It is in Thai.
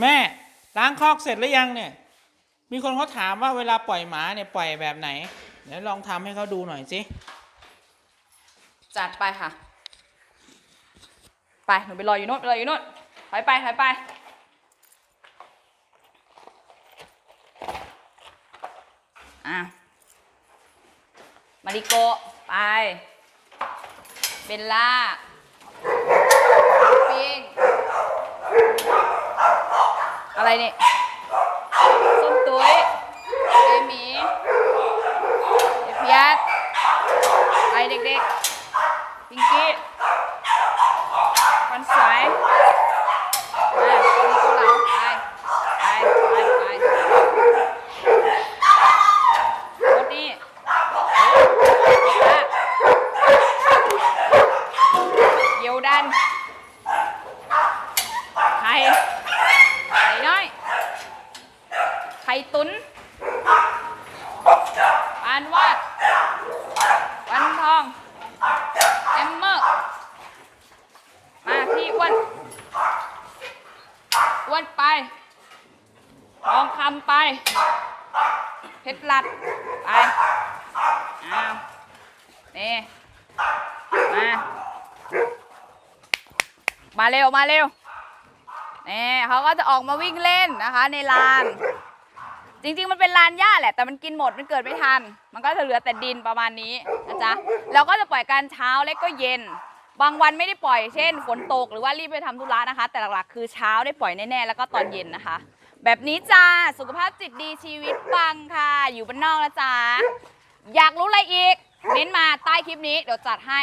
แม่ล้างคอกเสร็จหรือยังเนี่ย มีคนเขาถามว่าเวลาปล่อยหมาเนี่ยปล่อยแบบไหน เดี๋ยวลองทำให้เขาดูหน่อยสิ จัดไปค่ะ ไป หนูไปรออยู่โน่นไปรออยู่โน่นถอยไปถอยไป อะ มาริโกไป เบลล่าปิง อะไรเนี่ยส้มตุ้ยเอหมีเอเพียสไปเด็กๆพิงกี้ฟันสวยมาคนนี้ก็เหลาไปไปไปไปรนี่เยียวดันไข่ไข่น้อย ไข่ตุนปานวาดวันทองแอมเมอร์ มาพี่อ้วนอ้วนไปทองคำไป เพชรลัด ไป อ้าวนี่มา มาเร็ว มาเร็วนี่เขาก็จะออกมาวิ่งเล่นนะคะในลาน จริงๆ มันเป็นลานหญ้าแหละแต่มันกินหมดมันเกิดไม่ทัน มันก็จะเหลือแต่ดินประมาณนี้นะจ๊ะเราก็จะปล่อยการเช้าและก็เย็น บางวันไม่ได้ปล่อยเช่นฝนตกหรือว่ารีบไปทำธุระนะคะ แต่หลักๆคือเช้าได้ปล่อยแน่ๆแล้วก็ตอนเย็นนะคะ แบบนี้จ้าสุขภาพจิตดีชีวิตปังค่ะ อยู่บ้านนอกนะจ๊ะอยากรู้อะไรอีกเม้นมาใต้คลิปนี้เดี๋ยวจัดให้